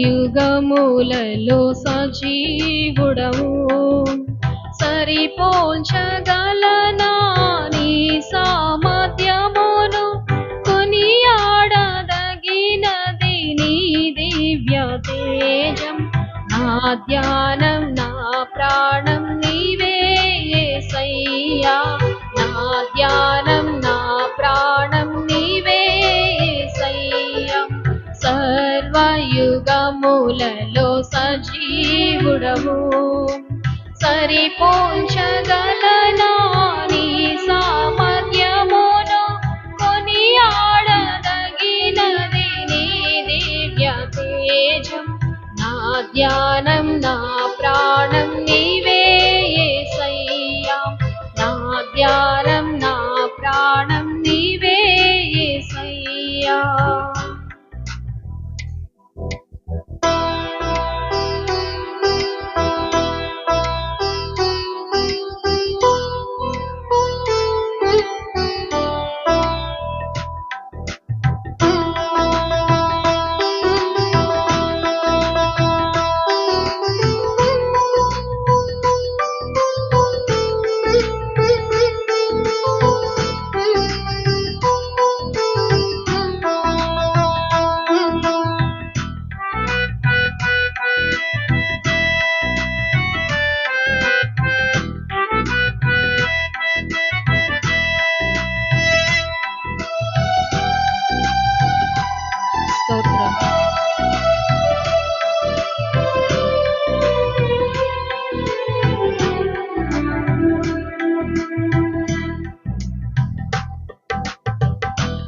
యుగములలో సజీవుడము సరిపోల్చగలనా నీ స యుగములలో సజీవుడవు. సరిపోంచగలనా నీ సామర్థ్యమును కొనియాడదగినది నీ దివ్య తేజం. నా ధ్యానం నా ప్రాణం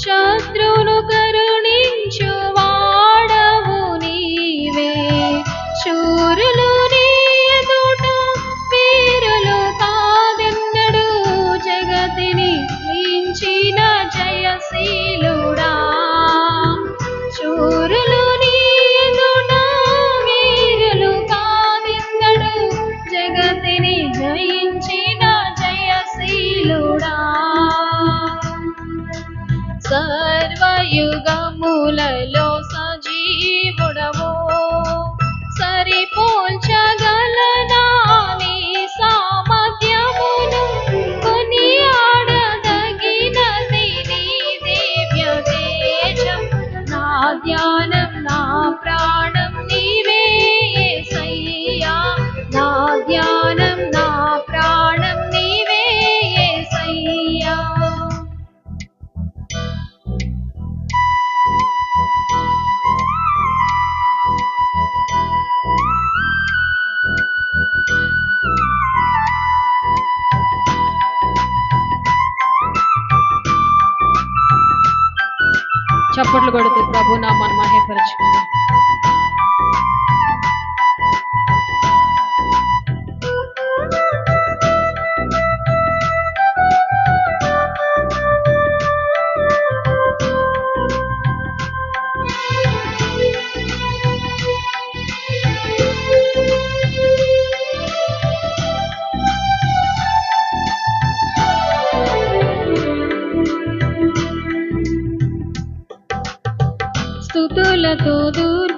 शास्त्रों का యుగములలో para. todo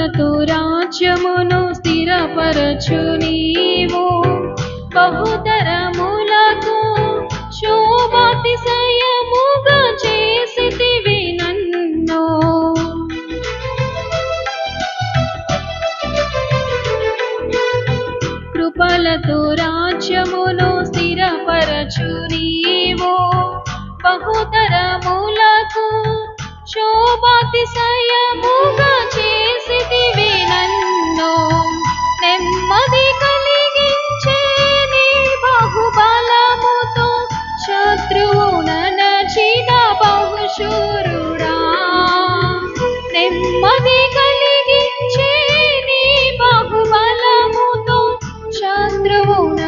బలములతో రాజ్యమును స్థిరపరచు నీవు. బహుతరములకు శోభాతిశయముగా చేసి నన్ను. కృపలతో రాజ్యమును స్థిరపరచు నీవు. బహుతరములకు శోభాతిశయముగా ಕೆಲವು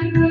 Bye.